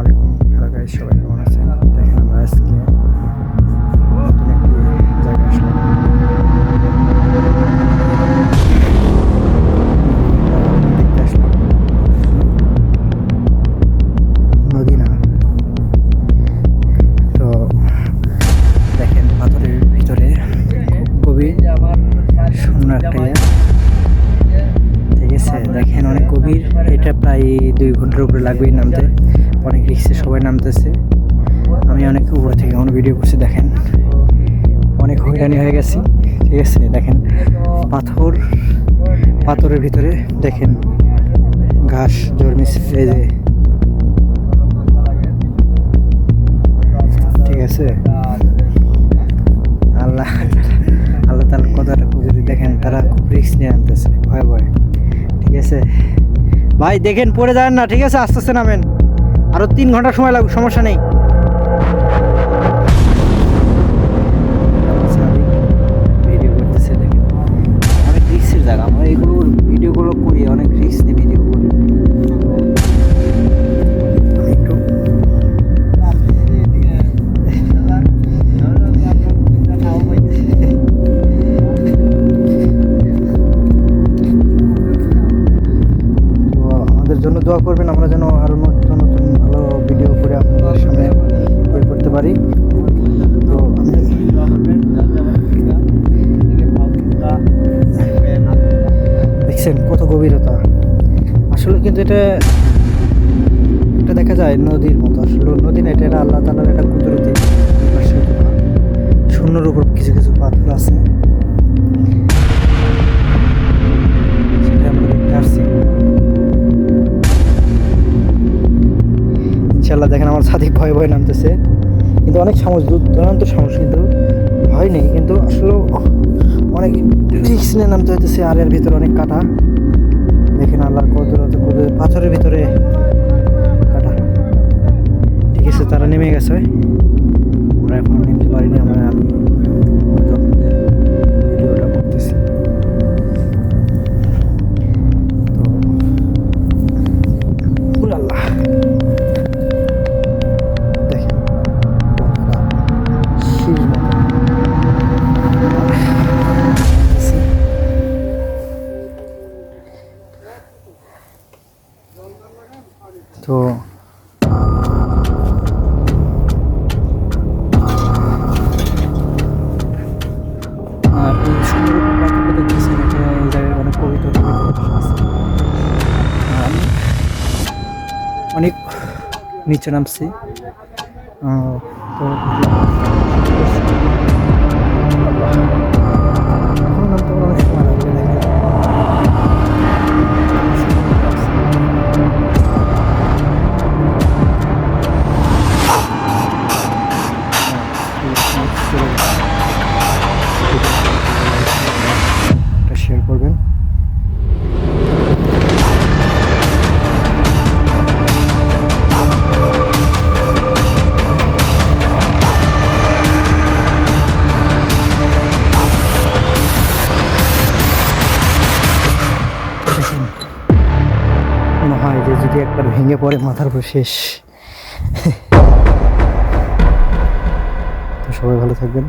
আলাইকুম হ্যালো সবাই কেমন আছেন? দেখেন আমরা আজকে নদী তো দেখেন পাথরের ভিতরে খুবই সুন্দর একটা ইয়ে। ঠিক আছে, দেখেন অনেক গভীর। এটা প্রায় দুই ঘণ্টার উপরে লাগবেই নামতে। অনেক রিক্সে সবাই নামতেছে। আমি অনেক উপরে থেকে এখন ভিডিও করছি, দেখেন। অনেক হয়রানি হয়ে গেছি, ঠিক আছে? দেখেন, পাথর, পাথরের ভিতরে দেখেন, ঘাস জন্মিছে, এই যে। ঠিক আছে? আল্লাহ আল্লাহ তার কথাটা যদি দেখেন, তারা খুব রিক্স নিয়ে আনতেছে ভয় ভয়। ঠিক আছে? ভাই, দেখেন, পড়ে যান না, ঠিক আছে? আস্তে আস্তে নামেন। আরও তিন ঘণ্টা সময় লাগবে, সমস্যা নেই। ভিডিও দেখেন অনেক জায়গা আমরা এগুলো ভিডিওগুলো করি, অনেক ভিডিও জন্য দোয়া করবেন, আমরা যেন আরও নতুন নতুন ভালো ভিডিও করে আপনাদের সামনে বের করতে পারি। তো দেখছেন কত গভীরতা। আসলে কিন্তু এটা এটা দেখা যায় নদীর মতো। আসলে নদী না, এটা আল্লাহ তালার একটা কুদরতি। ইনশাল্লাহ দেখেন আমার সাথে ভয় ভয় নামতেছে। কিন্তু অনেক সাহস, দুর্দান্ত সাহস কিন্তু ভয় নেই। কিন্তু আসলে অনেক রিক্স নিয়ে নামতে হইতেছে আর এর ভিতরে অনেক কাটা। দেখেন আল্লাহর কদরত কদরত, পাথরের ভিতরে কাটা। ঠিক আছে, তারা নেমে গেছে। ওরা এখন নেমতে পারিনি, আমরা জায়গায় অনেক নিচে নামছি। তো যদি একবার ভেঙে পড়ে মাথার উপর শেষ তো সবাই ভালো থাকবেন।